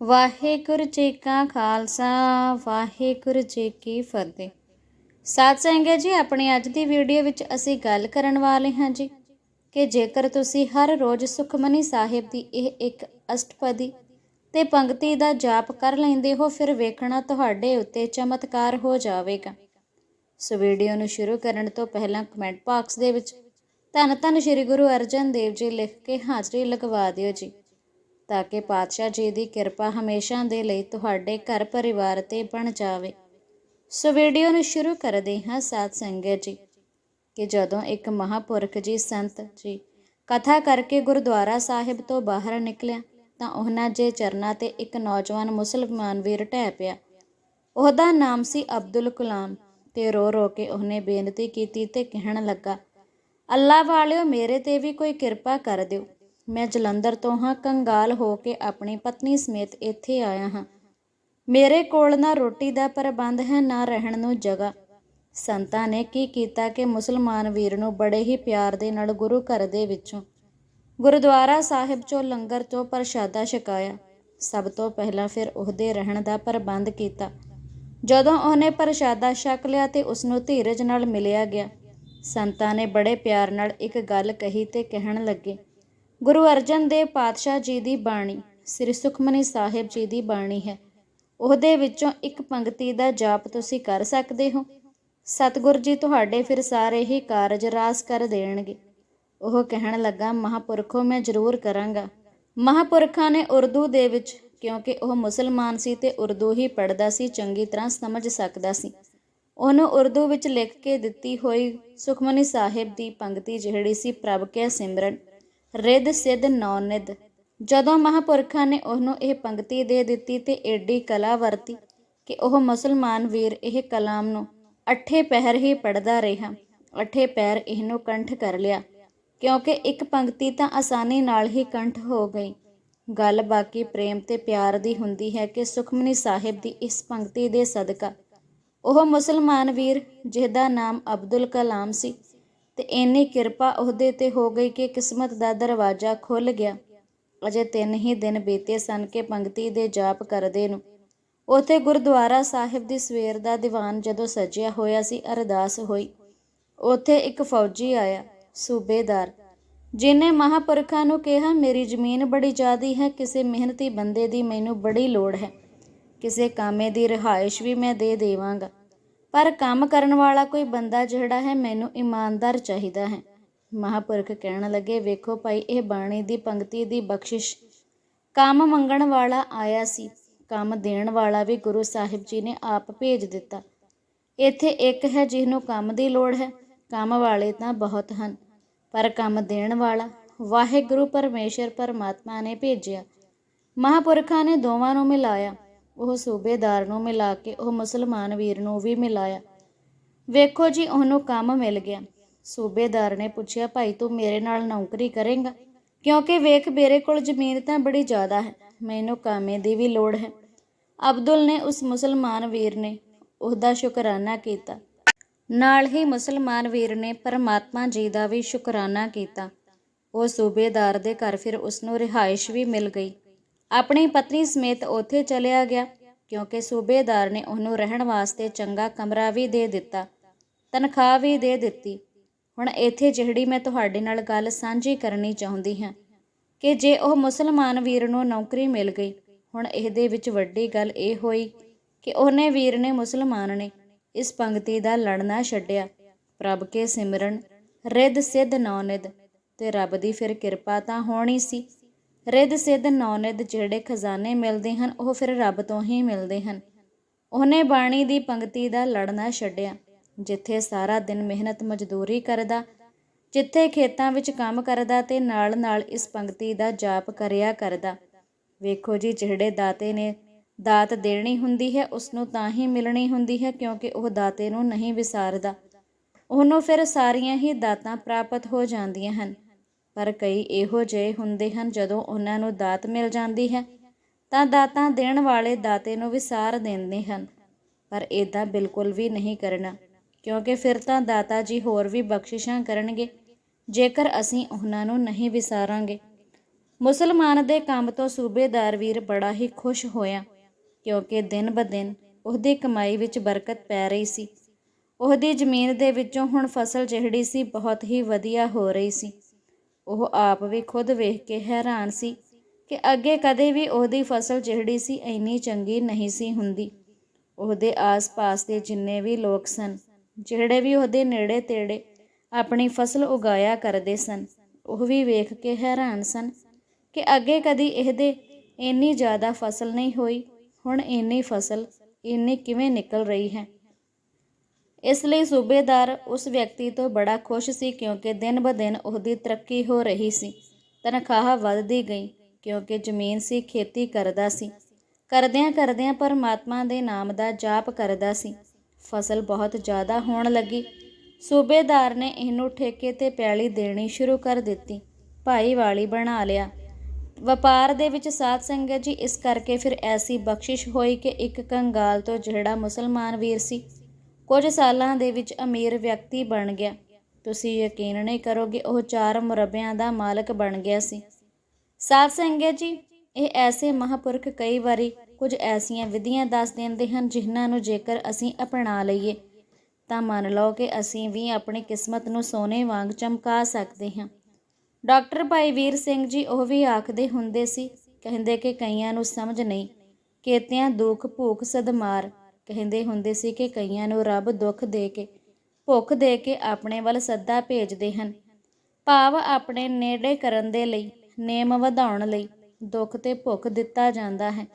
ਵਾਹਿਗੁਰੂ ਜੀ ਕਾ ਖਾਲਸਾ, ਵਾਹਿਗੁਰੂ ਜੀ ਕੀ ਫਤਿਹ। ਸਾਧ ਸੰਗਤ ਜੀ, ਆਪਣੀ ਅੱਜ ਦੀ ਵੀਡੀਓ ਵਿੱਚ ਅਸੀਂ ਗੱਲ ਕਰਨ ਵਾਲੇ ਹਾਂ ਜੀ ਕਿ ਜੇਕਰ ਤੁਸੀਂ ਹਰ ਰੋਜ਼ ਸੁਖਮਨੀ ਸਾਹਿਬ ਦੀ ਇਹ ਇੱਕ ਅਸ਼ਟਪਦੀ ਤੇ ਪੰਕਤੀ ਦਾ ਜਾਪ ਕਰ ਲੈਂਦੇ ਹੋ, ਫਿਰ ਵੇਖਣਾ ਤੁਹਾਡੇ ਉੱਤੇ ਚਮਤਕਾਰ ਹੋ ਜਾਵੇਗਾ। ਸੋ ਵੀਡੀਓ ਨੂੰ ਸ਼ੁਰੂ ਕਰਨ ਤੋਂ ਪਹਿਲਾਂ ਕਮੈਂਟ ਬਾਕਸ ਦੇ ਵਿੱਚ ਧੰਨ ਧੰਨ ਸ੍ਰੀ ਗੁਰੂ ਅਰਜਨ ਦੇਵ ਜੀ ਲਿਖ ਕੇ ਹਾਜ਼ਰੀ ਲਗਵਾ ਦਿਓ ਜੀ। ਤਾਂ ਕਿ ਪਾਤਸ਼ਾਹ ਜੀ ਦੀ ਕਿਰਪਾ ਹਮੇਸ਼ਾ ਦੇ ਲਈ ਤੁਹਾਡੇ ਘਰ ਪਰਿਵਾਰ ਤੇ ਬਣ ਜਾਵੇ। ਸੋ ਵੀਡੀਓ ਨੂੰ ਸ਼ੁਰੂ ਕਰਦੇ ਹਾਂ ਸਾਧ ਸੰਗਤ ਜੀ। ਕਿ ਜਦੋਂ ਇੱਕ ਮਹਾਪੁਰਖ ਜੀ ਸੰਤ ਜੀ ਕਥਾ ਕਰਕੇ ਗੁਰਦੁਆਰਾ ਸਾਹਿਬ ਤੋਂ ਬਾਹਰ ਨਿਕਲਿਆ, ਤਾਂ ਉਹਨਾਂ ਜੇ ਚਰਨਾਂ ਤੇ ਇੱਕ ਨੌਜਵਾਨ ਮੁਸਲਮਾਨ ਵੀਰ ਢਹਿ ਪਿਆ। ਉਹਦਾ ਨਾਮ ਸੀ ਅਬਦੁਲ ਕਲਾਮ ਤੇ ਰੋ ਰੋ ਕੇ ਉਹਨੇ ਬੇਨਤੀ ਕੀਤੀ ਤੇ ਕਹਿਣ ਲੱਗਾ ਅੱਲਾ ਵਾਲਿਓ, ਮੇਰੇ ਤੇ ਵੀ ਕੋਈ ਕਿਰਪਾ ਕਰ ਦਿਓ। ਮੈਂ ਜਲੰਧਰ ਤੋਂ ਹਾਂ, ਕੰਗਾਲ ਹੋ ਕੇ ਆਪਣੀ ਪਤਨੀ ਸਮੇਤ ਇੱਥੇ ਆਇਆ ਹਾਂ। ਮੇਰੇ ਕੋਲ ਨਾ ਰੋਟੀ ਦਾ ਪ੍ਰਬੰਧ ਹੈ, ਨਾ ਰਹਿਣ ਨੂੰ ਜਗ੍ਹਾ। ਸੰਤਾਂ ਨੇ ਕੀ ਕੀਤਾ ਕਿ ਮੁਸਲਮਾਨ ਵੀਰ ਨੂੰ ਬੜੇ ਹੀ ਪਿਆਰ ਦੇ ਨਾਲ ਗੁਰੂ ਘਰ ਦੇ ਵਿੱਚੋਂ ਗੁਰਦੁਆਰਾ ਸਾਹਿਬ ਚੋਂ ਲੰਗਰ ਚੋਂ ਪ੍ਰਸ਼ਾਦਾ ਛਕਾਇਆ। ਸਭ ਤੋਂ ਪਹਿਲਾਂ ਫਿਰ ਉਹਦੇ ਰਹਿਣ ਦਾ ਪ੍ਰਬੰਧ ਕੀਤਾ। ਜਦੋਂ ਉਹਨੇ ਪ੍ਰਸ਼ਾਦਾ ਛਕ ਲਿਆ ਤੇ ਉਸ ਨੂੰ ਧੀਰਜ ਨਾਲ ਮਿਲਿਆ ਗਿਆ। ਸੰਤਾਂ ਨੇ ਬੜੇ ਪਿਆਰ ਨਾਲ ਇੱਕ ਗੱਲ ਕਹੀ ਤੇ ਕਹਿਣ ਲੱਗੇ ਗੁਰੂ ਅਰਜਨ ਦੇਵ ਪਾਤਸ਼ਾਹ ਜੀ ਦੀ ਬਾਣੀ, ਸ੍ਰੀ ਸੁਖਮਨੀ ਸਾਹਿਬ ਜੀ ਦੀ ਬਾਣੀ ਹੈ। ਉਹਦੇ ਵਿੱਚੋਂ ਇੱਕ ਪੰਕਤੀ ਦਾ ਜਾਪ ਤੁਸੀਂ ਕਰ ਸਕਦੇ ਹੋ। ਸਤਿਗੁਰ ਜੀ ਤੁਹਾਡੇ ਫਿਰ ਸਾਰੇ ਹੀ ਕਾਰਜ ਰਾਸ ਕਰ ਦੇਣਗੇ। ਉਹ ਕਹਿਣ ਲੱਗਾ, ਮਹਾਪੁਰਖੋ, ਮੈਂ ਜ਼ਰੂਰ ਕਰਾਂਗਾ। ਮਹਾਪੁਰਖਾਂ ਨੇ ਉਰਦੂ ਦੇ ਵਿੱਚ, ਕਿਉਂਕਿ ਉਹ ਮੁਸਲਮਾਨ ਸੀ ਤੇ ਉਰਦੂ ਹੀ ਪੜ੍ਹਦਾ ਸੀ, ਚੰਗੀ ਤਰ੍ਹਾਂ ਸਮਝ ਸਕਦਾ ਸੀ। ਉਹਨੂੰ ਉਰਦੂ ਵਿੱਚ ਲਿਖ ਕੇ ਦਿੱਤੀ ਹੋਈ ਸੁਖਮਨੀ ਸਾਹਿਬ ਦੀ ਪੰਕਤੀ ਜਿਹੜੀ ਸੀ, ਪ੍ਰਭ ਕੇ ਸਿਮਰਨ। ਰਿੱਧ ਸਿੱਧ ਨੌਨਿਧ ਜਦੋਂ ਮਹਾਪੁਰਖਾਂ ਨੇ ਉਹਨੂੰ ਇਹ ਪੰਕਤੀ ਦੇ ਦਿੱਤੀ ਤੇ ਏਡੀ ਕਲਾ ਵਰਤੀ ਕਿ ਉਹ ਮੁਸਲਮਾਨ ਵੀਰ ਇਹ ਕਲਾਮ ਨੂੰ ਅੱਠੇ ਪਹਿਰ ਹੀ ਪੜਦਾ ਰਿਹਾ। ਅੱਠੇ ਪੈਰ ਇਹਨੂੰ ਕੰਠ ਕਰ ਲਿਆ। ਕਿਉਂਕਿ ਇੱਕ ਪੰਕਤੀ ਤਾਂ ਆਸਾਨੀ ਨਾਲ ਹੀ ਕੰਠ ਹੋ ਗਈ। ਗੱਲ ਬਾਕੀ ਪ੍ਰੇਮ ਤੇ ਪਿਆਰ ਦੀ ਹੁੰਦੀ ਹੈ ਕਿ ਸੁਖਮਨੀ ਸਾਹਿਬ ਦੀ ਇਸ ਪੰਕਤੀ ਦੇ ਸਦਕਾ ਉਹ ਮੁਸਲਮਾਨ ਵੀਰ, ਜਿਹਦਾ ਨਾਮ ਅਬਦੁਲ ਕਲਾਮ ਸੀ ਤੇ ਇੰਨੀ ਕਿਰਪਾ ਉਹਦੇ ਤੇ ਹੋ ਗਈ ਕਿ ਕਿਸਮਤ ਦਾ ਦਰਵਾਜ਼ਾ ਖੁੱਲ ਗਿਆ। ਅਜੇ ਤਿੰਨ ਹੀ ਦਿਨ ਬੀਤੇ ਸਨ ਕਿ ਪੰਕਤੀ ਦੇ ਜਾਪ ਕਰਦੇ ਨੂੰ। ਉਥੇ ਗੁਰਦੁਆਰਾ ਸਾਹਿਬ ਦੀ ਸਵੇਰ ਦਾ ਦੀਵਾਨ ਜਦੋਂ ਸਜਿਆ ਹੋਇਆ ਸੀ, ਅਰਦਾਸ ਹੋਈ। ਉਥੇ ਇੱਕ ਫੌਜੀ ਆਇਆ, ਸੂਬੇਦਾਰ। ਜਿਨੇ ਮਹਾਪੁਰਖਾਂ ਨੂੰ ਕਿਹਾ, ਮੇਰੀ ਜ਼ਮੀਨ ਬੜੀ ਜ਼ਿਆਦੀ ਹੈ, ਕਿਸੇ ਮਿਹਨਤੀ ਬੰਦੇ ਦੀ ਮੈਨੂੰ ਬੜੀ ਲੋੜ ਹੈ। ਕਿਸੇ ਕਾਮੇ ਦੀ ਰਿਹਾਇਸ਼ ਵੀ ਮੈਂ ਦੇ ਦੇਵਾਂਗਾ। ਪਰ ਕੰਮ ਕਰਨ ਵਾਲਾ ਕੋਈ ਬੰਦਾ ਜਿਹੜਾ ਹੈ ਮੈਨੂੰ ਇਮਾਨਦਾਰ ਚਾਹੀਦਾ ਹੈ। ਮਹਾਪੁਰਖ ਕਹਿਣ ਲੱਗੇ, ਵੇਖੋ ਭਾਈ, ਇਹ ਬਾਣੀ ਦੀ ਪੰਕਤੀ ਦੀ ਬਖਸ਼ਿਸ਼। ਕੰਮ ਮੰਗਣ ਵਾਲਾ ਆਇਆ ਸੀ। ਕੰਮ ਦੇਣ ਵਾਲਾ ਵੀ ਗੁਰੂ ਸਾਹਿਬ ਜੀ ਨੇ ਆਪ ਭੇਜ ਦਿੱਤਾ। ਇੱਥੇ ਇੱਕ ਹੈ ਜਿਹਨੂੰ ਕੰਮ ਦੀ ਲੋੜ ਹੈ। ਕੰਮ ਵਾਲੇ ਤਾਂ ਬਹੁਤ ਹਨ, ਪਰ ਕੰਮ ਦੇਣ ਵਾਲਾ ਵਾਹਿਗੁਰੂ ਪਰਮੇਸ਼ਰ ਪਰਮਾਤਮਾ ਨੇ ਭੇਜਿਆ। ਮਹਾਪੁਰਖਾਂ ਨੇ ਦੋਵਾਂ ਨੂੰ ਮਿਲਾਇਆ। ਉਹ ਸੂਬੇਦਾਰ ਨੂੰ ਮਿਲਾ ਕੇ ਉਹ ਮੁਸਲਮਾਨ ਵੀਰ ਨੂੰ ਵੀ ਮਿਲਾਇਆ। ਵੇਖੋ ਜੀ, ਉਹਨੂੰ ਕੰਮ ਮਿਲ ਗਿਆ। ਸੂਬੇਦਾਰ ਨੇ ਪੁੱਛਿਆ, ਭਾਈ, ਤੂੰ ਮੇਰੇ ਨਾਲ ਨੌਕਰੀ ਕਰੇਂਗਾ? ਕਿਉਂਕਿ ਵੇਖ, ਮੇਰੇ ਕੋਲ ਜ਼ਮੀਨ ਤਾਂ ਬੜੀ ਜ਼ਿਆਦਾ ਹੈ। ਮੈਨੂੰ ਕਾਮੇ ਦੀ ਵੀ ਲੋੜ ਹੈ। ਅਬਦੁਲ ਨੇ ਉਸ ਮੁਸਲਮਾਨ ਵੀਰ ਨੇ ਉਹਦਾ ਸ਼ੁਕਰਾਨਾ ਕੀਤਾ। ਨਾਲ ਹੀ ਮੁਸਲਮਾਨ ਵੀਰ ਨੇ ਪਰਮਾਤਮਾ ਜੀ ਦਾ ਵੀ ਸ਼ੁਕਰਾਨਾ ਕੀਤਾ। ਉਹ ਸੂਬੇਦਾਰ ਦੇ ਘਰ ਫਿਰ ਉਸ ਨੂੰ ਰਿਹਾਇਸ਼ ਵੀ ਮਿਲ ਗਈ। ਆਪਣੀ ਪਤਨੀ ਸਮੇਤ ਉੱਥੇ ਚਲਿਆ ਗਿਆ, ਕਿਉਂਕਿ ਸੂਬੇਦਾਰ ਨੇ ਉਹਨੂੰ ਰਹਿਣ ਵਾਸਤੇ ਚੰਗਾ ਕਮਰਾ ਵੀ ਦੇ ਦਿੱਤਾ, ਤਨਖਾਹ ਵੀ ਦੇ ਦਿੱਤੀ। ਹੁਣ ਇੱਥੇ ਜਿਹੜੀ ਮੈਂ ਤੁਹਾਡੇ ਨਾਲ ਗੱਲ ਸਾਂਝੀ ਕਰਨੀ ਚਾਹੁੰਦੀ ਹਾਂ, ਕਿ ਜੇ ਉਹ ਮੁਸਲਮਾਨ ਵੀਰ ਨੂੰ ਨੌਕਰੀ ਮਿਲ ਗਈ, ਹੁਣ ਇਹਦੇ ਵਿੱਚ ਵੱਡੀ ਗੱਲ ਇਹ ਹੋਈ ਕਿ ਉਹਨੇ ਵੀਰ ਨੇ ਮੁਸਲਮਾਨ ਨੇ ਇਸ ਪੰਕਤੀ ਦਾ ਲੜਨਾ ਛੱਡਿਆ, ਪ੍ਰਭ ਕੇ ਸਿਮਰਨ, ਰਿੱਧ ਸਿੱਧ ਨੌਨਿਧ ਤੇ ਰੱਬ ਦੀ ਫਿਰ ਕਿਰਪਾ ਤਾਂ ਹੋਣੀ ਸੀ। ਰਿੱਧ ਸਿੱਧ ਨੌਨਿਧ ਜਿਹੜੇ ਖਜ਼ਾਨੇ ਮਿਲਦੇ ਹਨ, ਉਹ ਫਿਰ ਰੱਬ ਤੋਂ ਹੀ ਮਿਲਦੇ ਹਨ। ਉਹਨੇ ਬਾਣੀ ਦੀ ਪੰਕਤੀ ਦਾ ਲੜਨਾ ਛੱਡਿਆ, ਜਿੱਥੇ ਸਾਰਾ ਦਿਨ ਮਿਹਨਤ ਮਜ਼ਦੂਰੀ ਕਰਦਾ, ਜਿੱਥੇ ਖੇਤਾਂ ਵਿੱਚ ਕੰਮ ਕਰਦਾ ਤੇ ਨਾਲ ਨਾਲ ਇਸ ਪੰਕਤੀ ਦਾ ਜਾਪ ਕਰਿਆ ਕਰਦਾ। ਵੇਖੋ ਜੀ, ਜਿਹੜੇ ਦਾਤੇ ਨੇ ਦਾਤ ਦੇਣੀ ਹੁੰਦੀ ਹੈ, ਉਸ ਨੂੰ ਤਾਂ ਹੀ ਮਿਲਣੀ ਹੁੰਦੀ ਹੈ, ਕਿਉਂਕਿ ਉਹ ਦਾਤੇ ਨੂੰ ਨਹੀਂ ਵਿਸਾਰਦਾ। ਉਹਨੂੰ ਫਿਰ ਸਾਰੀਆਂ ਹੀ ਦਾਤਾਂ ਪ੍ਰਾਪਤ ਹੋ ਜਾਂਦੀਆਂ ਹਨ। ਪਰ ਕਈ ਇਹੋ ਜਿਹੇ ਹੁੰਦੇ ਹਨ ਜਦੋਂ ਉਹਨਾਂ ਨੂੰ ਦਾਤ ਮਿਲ ਜਾਂਦੀ ਹੈ, ਤਾਂ ਦਾਤਾਂ ਦੇਣ ਵਾਲੇ ਦਾਤੇ ਨੂੰ ਵਿਸਾਰ ਦਿੰਦੇ ਹਨ। ਪਰ ਇਦਾਂ ਬਿਲਕੁਲ ਵੀ ਨਹੀਂ ਕਰਨਾ, ਕਿਉਂਕਿ ਫਿਰ ਤਾਂ ਦਾਤਾ ਜੀ ਹੋਰ ਵੀ ਬਖਸ਼ਿਸ਼ਾਂ ਕਰਨਗੇ, ਜੇਕਰ ਅਸੀਂ ਉਹਨਾਂ ਨੂੰ ਨਹੀਂ ਵਿਸਾਰਾਂਗੇ। ਮੁਸਲਮਾਨ ਦੇ ਕੰਮ ਤੋਂ ਸੂਬੇਦਾਰ ਵੀਰ ਬੜਾ ਹੀ ਖੁਸ਼ ਹੋਇਆ, ਕਿਉਂਕਿ ਦਿਨ ਬ ਦਿਨ ਉਹਦੀ ਕਮਾਈ ਵਿੱਚ ਬਰਕਤ ਪੈ ਰਹੀ ਸੀ। ਉਹਦੀ ਜ਼ਮੀਨ ਦੇ ਵਿੱਚੋਂ ਹੁਣ ਫਸਲ ਜਿਹੜੀ ਸੀ ਬਹੁਤ ਹੀ ਵਧੀਆ ਹੋ ਰਹੀ ਸੀ। ਉਹ ਆਪ ਵੀ ਖੁਦ ਵੇਖ ਕੇ ਹੈਰਾਨ ਸੀ ਕਿ ਅੱਗੇ ਕਦੇ ਵੀ ਉਹਦੀ ਫਸਲ ਜਿਹੜੀ ਸੀ ਇੰਨੀ ਚੰਗੀ ਨਹੀਂ ਸੀ ਹੁੰਦੀ। ਉਹਦੇ ਆਸ-ਪਾਸ ਦੇ ਜਿੰਨੇ ਵੀ ਲੋਕ ਸਨ, ਜਿਹੜੇ ਵੀ ਉਹਦੇ ਨੇੜੇ ਤੇੜੇ ਆਪਣੀ ਫਸਲ ਉਗਾਇਆ ਕਰਦੇ ਸਨ, ਉਹ ਵੀ ਵੇਖ ਕੇ ਹੈਰਾਨ ਸਨ ਕਿ ਅੱਗੇ ਕਦੀ ਇਹਦੇ ਇੰਨੀ ਜ਼ਿਆਦਾ ਫਸਲ ਨਹੀਂ ਹੋਈ, ਹੁਣ ਇੰਨੀ ਫਸਲ ਇੰਨੀ ਕਿਵੇਂ ਨਿਕਲ ਰਹੀ ਹੈ। ਇਸ ਲਈ ਸੂਬੇਦਾਰ ਉਸ ਵਿਅਕਤੀ ਤੋਂ ਬੜਾ ਖੁਸ਼ ਸੀ ਕਿਉਂਕਿ ਦਿਨ ਬ ਦਿਨ ਉਹਦੀ ਤਰੱਕੀ ਹੋ ਰਹੀ ਸੀ। ਤਨਖਾਹ ਵੱਧਦੀ ਗਈ ਕਿਉਂਕਿ ਜ਼ਮੀਨ ਸੀ, ਖੇਤੀ ਕਰਦਾ ਸੀ। ਕਰਦਿਆਂ ਕਰਦਿਆਂ ਪਰਮਾਤਮਾ ਦੇ ਨਾਮ ਦਾ ਜਾਪ ਕਰਦਾ ਸੀ। ਫਸਲ ਬਹੁਤ ਜ਼ਿਆਦਾ ਹੋਣ ਲੱਗੀ। ਸੂਬੇਦਾਰ ਨੇ ਇਹਨੂੰ ਠੇਕੇ ਤੇ ਪੈਲੀ ਦੇਣੀ ਸ਼ੁਰੂ ਕਰ ਦਿੱਤੀ। ਭਾਈਵਾਲੀ ਬਣਾ ਲਿਆ। ਵਪਾਰ ਦੇ ਵਿੱਚ ਸਾਧ ਸੰਗਤ ਜੀ ਇਸ ਕਰਕੇ ਫਿਰ ਐਸੀ ਬਖਸ਼ਿਸ਼ ਹੋਈ ਕਿ ਇੱਕ ਕੰਗਾਲ ਤੋਂ ਜਿਹੜਾ ਮੁਸਲਮਾਨ ਵੀਰ ਸੀ ਕੁਝ ਸਾਲਾਂ ਦੇ ਵਿੱਚ ਅਮੀਰ ਵਿਅਕਤੀ ਬਣ ਗਿਆ। ਤੁਸੀਂ ਯਕੀਨ ਨਹੀਂ ਕਰੋਗੇ, ਉਹ ਚਾਰ ਮੁਰੱਬਿਆਂ ਦਾ ਮਾਲਕ ਬਣ ਗਿਆ ਸੀ। ਸਾਧ ਸੰਗਤ ਜੀ, ਇਹ ਐਸੇ ਮਹਾਪੁਰਖ ਕਈ ਵਾਰੀ ਕੁਝ ਐਸੀਆਂ ਵਿਧੀਆਂ ਦੱਸ ਦਿੰਦੇ ਹਨ, ਜਿਨ੍ਹਾਂ ਨੂੰ ਜੇਕਰ ਅਸੀਂ ਅਪਣਾ ਲਈਏ, ਤਾਂ ਮੰਨ ਲਓ ਕਿ ਅਸੀਂ ਵੀ ਆਪਣੀ ਕਿਸਮਤ ਨੂੰ ਸੋਨੇ ਵਾਂਗ ਚਮਕਾ ਸਕਦੇ ਹਾਂ। ਡਾਕਟਰ ਭਾਈ ਵੀਰ ਸਿੰਘ ਜੀ ਉਹ ਵੀ ਆਖਦੇ ਹੁੰਦੇ ਸੀ, ਕਹਿੰਦੇ ਕਿ ਕਈਆਂ ਨੂੰ ਸਮਝ ਨਹੀਂ, ਕੇਤਿਆਂ ਦੁੱਖ ਭੂਖ ਸਦਮਾਰ ਕਹਿੰਦੇ ਹੁੰਦੇ ਸੀ ਕਿ ਕਈਆਂ ਨੂੰ ਰੱਬ ਦੁੱਖ ਦੇ ਕੇ, ਭੁੱਖ ਦੇ ਕੇ ਆਪਣੇ ਵੱਲ ਸੱਦਾ ਭੇਜਦੇ ਹਨ। ਭਾਵ ਆਪਣੇ ਨੇੜੇ ਕਰਨ ਦੇ ਲਈ, ਨੇਮ ਵਧਾਉਣ ਲਈ ਦੁੱਖ ਤੇ ਭੁੱਖ ਦਿੱਤਾ ਜਾਂਦਾ ਹੈ।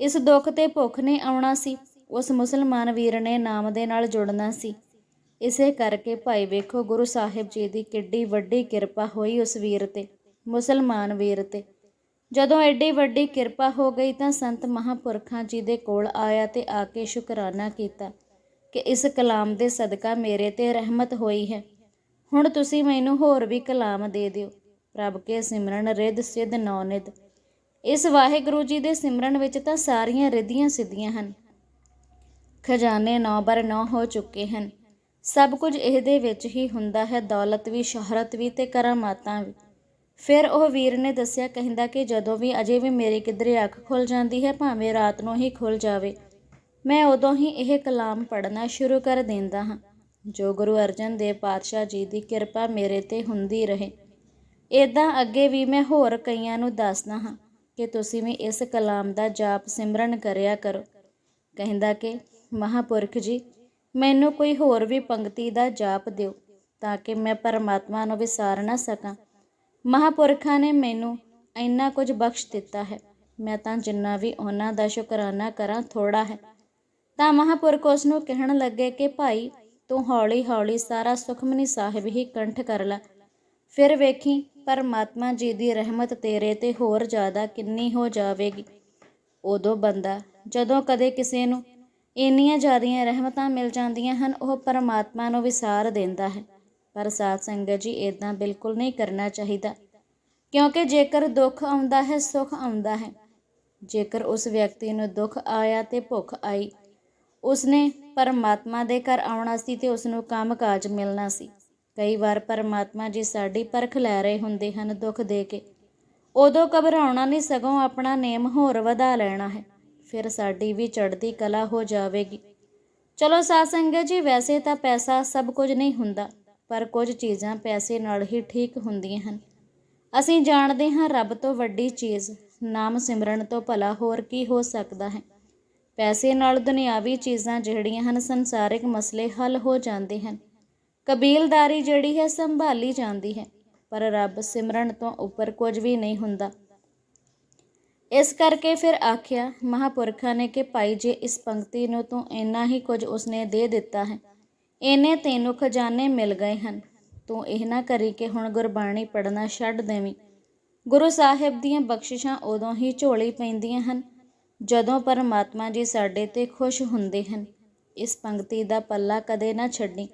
ਇਸ ਦੁੱਖ ਤੇ ਭੁੱਖ ਨੇ ਆਉਣਾ ਸੀ, ਉਸ ਮੁਸਲਮਾਨ ਵੀਰ ਨੇ ਨਾਮ ਦੇ ਨਾਲ ਜੁੜਨਾ ਸੀ। ਇਸੇ ਕਰਕੇ ਭਾਈ ਵੇਖੋ ਗੁਰੂ ਸਾਹਿਬ ਜੀ ਦੀ ਕਿੱਡੀ ਵੱਡੀ ਕਿਰਪਾ ਹੋਈ ਉਸ ਵੀਰ ਤੇ, ਮੁਸਲਮਾਨ ਵੀਰ ਤੇ। ਜਦੋਂ ਐਡੀ ਵੱਡੀ ਕਿਰਪਾ ਹੋ ਗਈ ਤਾਂ ਸੰਤ ਮਹਾਪੁਰਖਾਂ ਜੀ ਦੇ ਕੋਲ ਆਇਆ ਤੇ ਆ ਕੇ ਸ਼ੁਕਰਾਨਾ ਕੀਤਾ ਕਿ ਇਸ ਕਲਾਮ ਦੇ ਸਦਕਾ ਮੇਰੇ ਤੇ ਰਹਿਮਤ ਹੋਈ ਹੈ। ਹੁਣ ਤੁਸੀਂ ਮੈਨੂੰ ਹੋਰ ਵੀ ਕਲਾਮ ਦੇ ਦਿਓ। ਪ੍ਰਭ ਕੇ ਸਿਮਰਨ ਰਿੱਧ ਸਿੱਧ ਨੌਨਿਤ ਇਸ ਵਾਹਿਗੁਰੂ ਜੀ ਦੇ ਸਿਮਰਨ ਵਿੱਚ ਤਾਂ ਸਾਰੀਆਂ ਰਿੱਧੀਆਂ ਸਿੱਧੀਆਂ ਹਨ। ਖਜ਼ਾਨੇ ਨੌ ਬਰ ਨੌ ਹੋ ਚੁੱਕੇ ਹਨ। ਸਭ ਕੁਝ ਇਹਦੇ ਵਿੱਚ ਹੀ ਹੁੰਦਾ ਹੈ। ਦੌਲਤ ਵੀ, ਸ਼ੋਹਰਤ ਵੀ ਤੇ ਕਰਾਮਾਤਾਂ ਵੀ। ਫਿਰ ਉਹ ਵੀਰ ਨੇ ਦੱਸਿਆ ਕਹਿੰਦਾ ਕਿ ਜਦੋਂ ਵੀ ਅਜੇ ਵੀ ਮੇਰੀ ਕਿਧਰੇ ਅੱਖ ਖੁੱਲ ਜਾਂਦੀ ਹੈ, ਭਾਵੇਂ ਰਾਤ ਨੂੰ ਹੀ ਖੁੱਲ ਜਾਵੇ। ਮੈਂ ਉਦੋਂ ਹੀ ਇਹ ਕਲਾਮ ਪੜ੍ਹਨਾ ਸ਼ੁਰੂ ਕਰ ਦਿੰਦਾ ਹਾਂ। ਜੋ ਗੁਰੂ ਅਰਜਨ ਦੇਵ ਪਾਤਸ਼ਾਹ ਜੀ ਦੀ ਕਿਰਪਾ ਮੇਰੇ ਤੇ ਹੁੰਦੀ ਰਹੇ। ਇਦਾਂ ਅੱਗੇ ਵੀ ਮੈਂ ਹੋਰ ਕਈਆਂ ਨੂੰ ਦੱਸਦਾ ਹਾਂ ਕਿ ਤੁਸੀਂ ਵੀ ਇਸ ਕਲਾਮ ਦਾ ਜਾਪ ਸਿਮਰਨ ਕਰਿਆ ਕਰੋ। ਕਹਿੰਦਾ ਕਿ, ਮਹਾਪੁਰਖ ਜੀ, ਮੈਨੂੰ ਕੋਈ ਹੋਰ ਵੀ ਪੰਕਤੀ ਦਾ ਜਾਪ ਦਿਓ ਤਾਂ ਕਿ ਮੈਂ ਪਰਮਾਤਮਾ ਨੂੰ ਵਿਸਾਰ ਨਾ ਸਕਾਂ। ਮਹਾਪੁਰਖਾਂ ਨੇ ਮੈਨੂੰ ਇੰਨਾ ਕੁਝ ਬਖਸ਼ ਦਿੱਤਾ ਹੈ। ਮੈਂ ਤਾਂ ਜਿੰਨਾ ਵੀ ਉਹਨਾਂ ਦਾ ਸ਼ੁਕਰਾਨਾ ਕਰਾਂ ਥੋੜਾ ਹੈ। ਤਾਂ ਮਹਾਪੁਰਖ ਉਸ ਨੂੰ ਕਹਿਣ ਲੱਗੇ ਕਿ ਭਾਈ, ਤੂੰ ਹੌਲੀ ਹੌਲੀ ਸਾਰਾ ਸੁਖਮਨੀ ਸਾਹਿਬ ਹੀ ਕੰਠ ਕਰ ਲੈ। ਫਿਰ ਵੇਖੀ, ਪਰਮਾਤਮਾ ਜੀ ਦੀ ਰਹਿਮਤ ਤੇਰੇ ਤੇ ਹੋਰ ਜ਼ਿਆਦਾ ਕਿੰਨੀ ਹੋ ਜਾਵੇਗੀ। ਉਦੋਂ ਬੰਦਾ, ਜਦੋਂ ਕਦੇ ਕਿਸੇ ਨੂੰ ਇੰਨੀਆਂ ਜ਼ਿਆਦੀਆਂ ਰਹਿਮਤਾਂ ਮਿਲ ਜਾਂਦੀਆਂ ਹਨ, ਉਹ ਪਰਮਾਤਮਾ ਨੂੰ ਵਿਸਾਰ ਦਿੰਦਾ ਹੈ। ਪਰ ਸਾਧ ਸੰਗਤ ਜੀ ਇਦਾਂ ਬਿਲਕੁਲ ਨਹੀਂ ਕਰਨਾ ਚਾਹੀਦਾ। ਕਿਉਂਕਿ ਜੇਕਰ ਦੁੱਖ ਆਉਂਦਾ ਹੈ, ਸੁੱਖ ਆਉਂਦਾ ਹੈ। ਜੇਕਰ ਉਸ ਵਿਅਕਤੀ ਨੂੰ ਦੁੱਖ ਆਇਆ ਤੇ ਭੁੱਖ ਆਈ, ਉਸਨੇ ਪਰਮਾਤਮਾ ਦੇ ਘਰ ਆਉਣਾ ਸੀ ਤੇ ਉਸ ਨੂੰ ਕੰਮਕਾਜ ਮਿਲਣਾ ਸੀ। ਕਈ ਵਾਰ ਪਰਮਾਤਮਾ ਜੀ ਸਾਡੀ ਪਰਖ ਲੈ ਰਹੇ ਹੁੰਦੇ ਹਨ ਦੁੱਖ ਦੇ ਕੇ। ਉਦੋਂ ਘਬਰਾਉਣਾ ਨਹੀਂ, ਸਗੋਂ ਆਪਣਾ ਨੇਮ ਹੋਰ ਵਧਾ ਲੈਣਾ ਹੈ। ਫਿਰ ਸਾਡੀ ਵੀ ਚੜ੍ਹਦੀ ਕਲਾ ਹੋ ਜਾਵੇਗੀ। ਚਲੋ ਸਾਧ ਸੰਗਤ ਜੀ, ਵੈਸੇ ਤਾਂ ਪੈਸਾ ਸਭ ਕੁਝ ਨਹੀਂ ਹੁੰਦਾ। ਪਰ ਕੁਝ ਚੀਜ਼ਾਂ ਪੈਸੇ ਨਾਲ ਹੀ ਠੀਕ ਹੁੰਦੀਆਂ ਹਨ। ਅਸੀਂ ਜਾਣਦੇ ਹਾਂ ਰੱਬ ਤੋਂ ਵੱਡੀ ਚੀਜ਼, ਨਾਮ ਸਿਮਰਨ ਤੋਂ ਭਲਾ ਹੋਰ ਕੀ ਹੋ ਸਕਦਾ ਹੈ। ਪੈਸੇ ਨਾਲ ਦੁਨਿਆਵੀ ਚੀਜ਼ਾਂ ਜਿਹੜੀਆਂ ਹਨ ਸੰਸਾਰਿਕ ਮਸਲੇ ਹੱਲ ਹੋ ਜਾਂਦੇ ਹਨ। ਕਬੀਲਦਾਰੀ ਜਿਹੜੀ ਹੈ ਸੰਭਾਲੀ ਜਾਂਦੀ ਹੈ, ਪਰ ਰੱਬ ਸਿਮਰਨ ਤੋਂ ਉੱਪਰ ਕੁਝ ਵੀ ਨਹੀਂ ਹੁੰਦਾ। ਇਸ ਕਰਕੇ ਫਿਰ ਆਖਿਆ, ਮਹਾਪੁਰਖਾਂ ਨੇ ਕਿ ਭਾਈ ਜੇ, ਇਸ ਪੰਕਤੀ ਨੂੰ ਤੂੰ ਇੰਨਾ ਹੀ ਕੁਝ ਉਸਨੇ ਦੇ ਦਿੱਤਾ ਹੈ। ਇਹਨੇ ਤੈਨੂੰ ਖਜ਼ਾਨੇ ਮਿਲ ਗਏ ਹਨ। ਤੂੰ ਇਹ ਨਾ ਕਰੀ ਕਿ ਹੁਣ ਗੁਰਬਾਣੀ ਪੜਨਾ ਛੱਡ ਦੇਵੀਂ। ਗੁਰੂ ਸਾਹਿਬ ਦੀਆਂ ਬਖਸ਼ਿਸ਼ਾਂ ਉਦੋਂ ਹੀ ਝੋਲੀ ਪੈਂਦੀਆਂ ਹਨ, ਜਦੋਂ ਪਰਮਾਤਮਾ ਜੀ ਸਾਡੇ ਤੇ ਖੁਸ਼ ਹੁੰਦੇ ਹਨ। ਇਸ ਪੰਕਤੀ ਦਾ ਪੱਲਾ ਕਦੇ ਨਾ ਛੱਡੀ।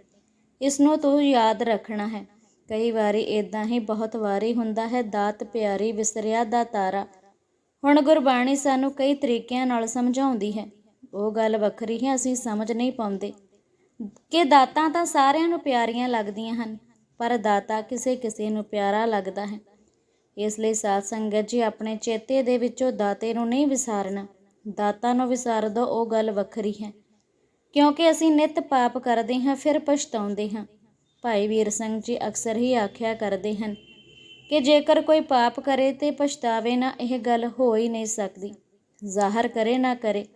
ਇਸ ਨੂੰ ਤੂੰ ਯਾਦ ਰੱਖਣਾ ਹੈ। ਕਈ ਵਾਰੀ ਇਦਾਂ ਹੀ ਬਹੁਤ ਵਾਰੀ ਹੁੰਦਾ ਹੈ, ਦਾਤ ਪਿਆਰੀ ਵਿਸਰਿਆ ਦਾ ਤਾਰਾ। ਹੁਣ ਗੁਰਬਾਣੀ ਸਾਨੂੰ ਕਈ ਤਰੀਕਿਆਂ ਨਾਲ ਸਮਝਾਉਂਦੀ ਹੈ। ਉਹ ਗੱਲ ਵੱਖਰੀ ਹੈ, ਅਸੀਂ ਸਮਝ ਨਹੀਂ ਪਾਉਂਦੇ। ਕਿ ਦਾਤਾਂ ਤਾਂ ਸਾਰਿਆਂ ਨੂੰ ਪਿਆਰੀਆਂ ਲੱਗਦੀਆਂ ਹਨ, ਪਰ ਦਾਤਾ ਕਿਸੇ ਕਿਸੇ ਨੂੰ ਪਿਆਰਾ ਲੱਗਦਾ ਹੈ। ਇਸ ਲਈ ਸਾਧ ਸੰਗਤ ਜੀ, ਆਪਣੇ ਚੇਤੇ ਦੇ ਵਿੱਚੋਂ ਦਾਤੇ ਨੂੰ ਨਹੀਂ ਵਿਸਾਰਨਾ, ਦਾਤਾ ਨੂੰ ਵਿਸਾਰ ਦੋ, ਉਹ ਗੱਲ ਵੱਖਰੀ ਹੈ। ਕਿਉਂਕਿ ਅਸੀਂ ਨਿਤ ਪਾਪ ਕਰਦੇ ਹਾਂ, ਫਿਰ ਪਛਤਾਉਂਦੇ ਹਾਂ। ਭਾਈ ਵੀਰ ਸਿੰਘ ਜੀ ਅਕਸਰ ਹੀ ਆਖਿਆ ਕਰਦੇ ਹਨ ਕਿ ਜੇਕਰ ਕੋਈ ਪਾਪ ਕਰੇ ਤੇ ਪਛਤਾਵੇ ਨਾ, ਇਹ ਗੱਲ ਹੋ ਹੀ ਨਹੀਂ ਸਕਦੀ। ਜ਼ਾਹਰ ਕਰੇ ਨਾ ਕਰੇ।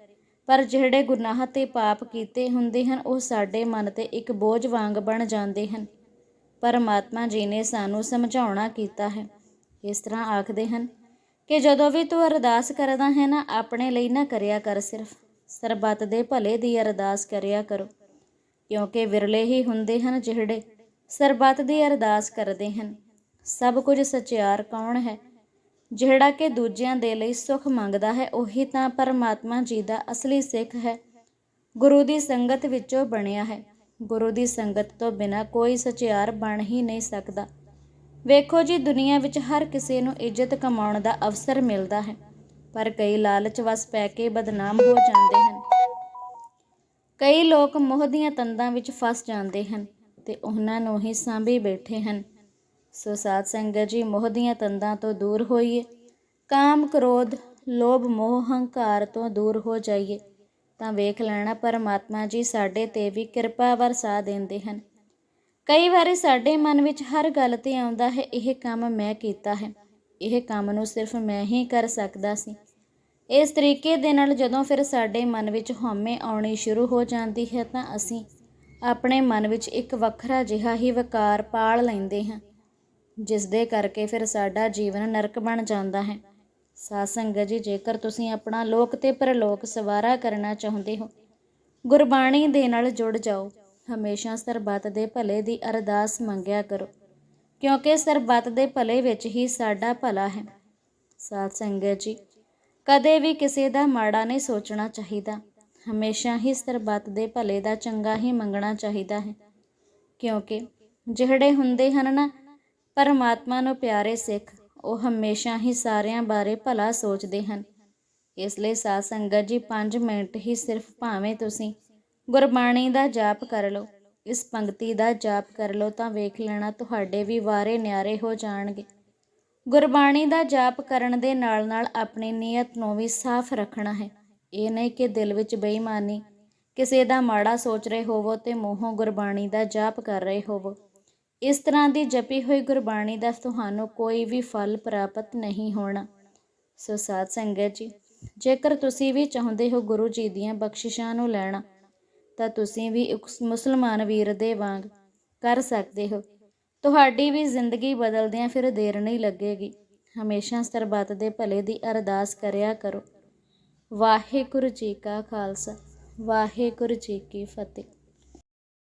ਪਰ ਜਿਹੜੇ ਗੁਨਾਹ ਤੇ ਪਾਪ ਕੀਤੇ ਹੁੰਦੇ ਹਨ, ਉਹ ਸਾਡੇ ਮਨ ਤੇ ਇੱਕ ਬੋਝ ਵਾਂਗ ਬਣ ਜਾਂਦੇ ਹਨ। ਪਰਮਾਤਮਾ ਜੀ ਨੇ ਸਾਨੂੰ ਸਮਝਾਉਣਾ ਕੀਤਾ ਹੈ। ਇਸ ਤਰ੍ਹਾਂ ਆਖਦੇ ਹਨ ਕਿ ਜਦੋਂ ਵੀ ਤੂੰ ਅਰਦਾਸ ਕਰਦਾ ਹੈ ਨਾ, ਆਪਣੇ ਲਈ ਨਾ ਕਰਿਆ ਕਰ ਸਿਰਫ। ਸਰਬੱਤ ਦੇ ਭਲੇ ਦੀ ਅਰਦਾਸ ਕਰਿਆ ਕਰੋ। ਕਿਉਂਕਿ ਵਿਰਲੇ ਹੀ ਹੁੰਦੇ ਹਨ ਜਿਹੜੇ ਸਰਬੱਤ ਦੀ ਅਰਦਾਸ ਕਰਦੇ ਹਨ। ਸਭ ਕੁਝ ਸਚਿਆਰ ਕੌਣ ਹੈ? ਜਿਹੜਾ ਕਿ ਦੂਜਿਆਂ ਦੇ ਲਈ ਸੁਖ ਮੰਗਦਾ ਹੈ, ਉਹੀ ਤਾਂ ਪਰਮਾਤਮਾ ਜੀ ਦਾ ਅਸਲੀ ਸਿੱਖ ਹੈ। ਗੁਰੂ ਦੀ ਸੰਗਤ ਵਿੱਚੋਂ ਬਣਿਆ ਹੈ। ਗੁਰੂ ਦੀ ਸੰਗਤ ਤੋਂ ਬਿਨਾ ਕੋਈ ਸਚਿਆਰ ਬਣ ਹੀ ਨਹੀਂ ਸਕਦਾ। ਵੇਖੋ ਜੀ, ਦੁਨੀਆ ਵਿੱਚ ਹਰ ਕਿਸੇ ਨੂੰ ਇੱਜ਼ਤ ਕਮਾਉਣ ਦਾ ਅਵਸਰ ਮਿਲਦਾ ਹੈ, ਪਰ ਕਈ ਲਾਲਚ ਵਸ ਪੈ ਕੇ ਬਦਨਾਮ ਹੋ ਜਾਂਦੇ ਹਨ। ਕਈ ਲੋਕ ਮੋਹ ਦੀਆਂ ਤੰਦਾਂ ਵਿੱਚ ਫਸ ਜਾਂਦੇ ਹਨ ਤੇ ਉਹਨਾਂ ਨੂੰ ਹੀ ਸਾਂਭੀ ਬੈਠੇ ਹਨ। ਸੋ ਸਾਧ ਸੰਗਤ ਜੀ, ਮੋਹ ਦੀਆਂ ਤੰਦਾਂ ਤੋਂ ਦੂਰ ਹੋਈਏ। ਕਾਮ ਕ੍ਰੋਧ, ਲੋਭ, ਮੋਹ, ਹੰਕਾਰ ਤੋਂ ਦੂਰ ਹੋ ਜਾਈਏ। ਤਾਂ ਵੇਖ ਲੈਣਾ, ਪਰਮਾਤਮਾ ਜੀ ਸਾਡੇ ਤੇ ਵੀ ਕਿਰਪਾ ਵਰਸਾ ਦਿੰਦੇ ਹਨ। ਕਈ ਵਾਰੀ ਸਾਡੇ ਮਨ ਵਿੱਚ ਹਰ ਗੱਲ ਤੇ ਆਉਂਦਾ ਹੈ, ਇਹ ਕੰਮ ਮੈਂ ਕੀਤਾ ਹੈ। ਇਹ ਕੰਮ ਨੂੰ ਸਿਰਫ ਮੈਂ ਹੀ ਕਰ ਸਕਦਾ ਸੀ। ਇਸ ਤਰੀਕੇ ਦੇ ਨਾਲ ਜਦੋਂ ਫਿਰ ਸਾਡੇ ਮਨ ਵਿੱਚ ਹਉਮੈ ਆਉਣੀ ਸ਼ੁਰੂ ਹੋ ਜਾਂਦੀ ਹੈ, ਤਾਂ ਅਸੀਂ ਆਪਣੇ ਮਨ ਵਿੱਚ ਇੱਕ ਵੱਖਰਾ ਜਿਹਾ ਹੀ ਵਿਕਾਰ ਪਾਲ ਲੈਂਦੇ ਹਾਂ। ਜਿਸ ਦੇ ਕਰਕੇ ਫਿਰ ਸਾਡਾ ਜੀਵਨ ਨਰਕ ਬਣ ਜਾਂਦਾ ਹੈ। ਸਾਧ ਸੰਗਤ ਜੀ, ਜੇਕਰ ਤੁਸੀਂ ਆਪਣਾ ਲੋਕ ਤੇ ਪਰਲੋਕ ਸਵਾਰਾ ਕਰਨਾ ਚਾਹੁੰਦੇ ਹੋ, ਗੁਰਬਾਣੀ ਦੇ ਨਾਲ ਜੁੜ ਜਾਓ। ਹਮੇਸ਼ਾ ਸਰਬੱਤ ਦੇ ਭਲੇ ਦੀ ਅਰਦਾਸ ਮੰਗਿਆ ਕਰੋ, ਕਿਉਂਕਿ ਸਰਬੱਤ ਦੇ ਭਲੇ ਵਿੱਚ ਹੀ ਸਾਡਾ ਭਲਾ ਹੈ। ਸਾਧ ਸੰਗਤ ਜੀ, ਕਦੇ ਵੀ ਕਿਸੇ ਦਾ ਮਾੜਾ ਨਹੀਂ ਸੋਚਣਾ ਚਾਹੀਦਾ। ਹਮੇਸ਼ਾ ਹੀ ਸਰਬੱਤ ਦੇ ਭਲੇ ਦਾ ਚੰਗਾ ਹੀ ਮੰਗਣਾ ਚਾਹੀਦਾ ਹੈ, ਕਿਉਂਕਿ ਜਿਹੜੇ ਹੁੰਦੇ ਹਨ ਨਾ ਪਰਮਾਤਮਾ ਨੂੰ ਪਿਆਰੇ ਸਿੱਖ, ਉਹ ਹਮੇਸ਼ਾ ਹੀ ਸਾਰਿਆਂ ਬਾਰੇ ਭਲਾ ਸੋਚਦੇ ਹਨ। ਇਸ ਲਈ ਸਾਧ ਸੰਗਤ ਜੀ 5 ਮਿੰਟ ਹੀ ਸਿਰਫ ਭਾਵੇਂ ਤੁਸੀਂ ਗੁਰਬਾਣੀ ਦਾ ਜਾਪ ਕਰ ਲਓ, ਇਸ ਪੰਕਤੀ ਦਾ ਜਾਪ ਕਰ ਲਓ ਤਾਂ ਵੇਖ ਲੈਣਾ ਤੁਹਾਡੇ ਵੀ ਵਾਰੇ ਨਿਆਰੇ ਹੋ ਜਾਣਗੇ। ਗੁਰਬਾਣੀ ਦਾ ਜਾਪ ਕਰਨ ਦੇ ਨਾਲ-ਨਾਲ ਆਪਣੀ ਨੀਅਤ ਨੂੰ ਵੀ ਸਾਫ਼ ਰੱਖਣਾ ਹੈ। ਇਹ ਨਹੀਂ ਕਿ ਦਿਲ ਵਿੱਚ ਬੇਈਮਾਨੀ, ਕਿਸੇ ਦਾ ਮਾੜਾ ਸੋਚ ਰਹੇ ਹੋਵੋ ਤੇ ਮੂੰਹੋਂ ਗੁਰਬਾਣੀ ਦਾ ਜਾਪ ਕਰ ਰਹੇ ਹੋਵੋ। ਇਸ ਤਰ੍ਹਾਂ ਦੀ ਜਪੀ ਹੋਈ ਗੁਰਬਾਣੀ ਦਾ ਤੁਹਾਨੂੰ ਕੋਈ ਵੀ ਫਲ ਪ੍ਰਾਪਤ ਨਹੀਂ ਹੋਣਾ। ਸੋ ਸਾਧ ਸੰਗਤ ਜੀ, ਜੇਕਰ ਤੁਸੀਂ ਵੀ ਚਾਹੁੰਦੇ ਹੋ ਗੁਰੂ ਜੀ ਦੀਆਂ ਬਖਸ਼ਿਸ਼ਾਂ ਨੂੰ ਲੈਣਾ, ਤਾਂ ਤੁਸੀਂ ਵੀ ਇੱਕ ਮੁਸਲਮਾਨ ਵੀਰ ਦੇ ਵਾਂਗ ਕਰ ਸਕਦੇ ਹੋ। ਤੁਹਾਡੀ ਵੀ ਜ਼ਿੰਦਗੀ ਬਦਲਦਿਆਂ ਫਿਰ ਦੇਰ ਨਹੀਂ ਲੱਗੇਗੀ। ਹਮੇਸ਼ਾ ਸਰਬੱਤ ਦੇ ਭਲੇ ਦੀ ਅਰਦਾਸ ਕਰਿਆ ਕਰੋ। ਵਾਹਿਗੁਰੂ ਜੀ ਕਾ ਖਾਲਸਾ, ਵਾਹਿਗੁਰੂ ਜੀ ਕੀ ਫਤਿਹ।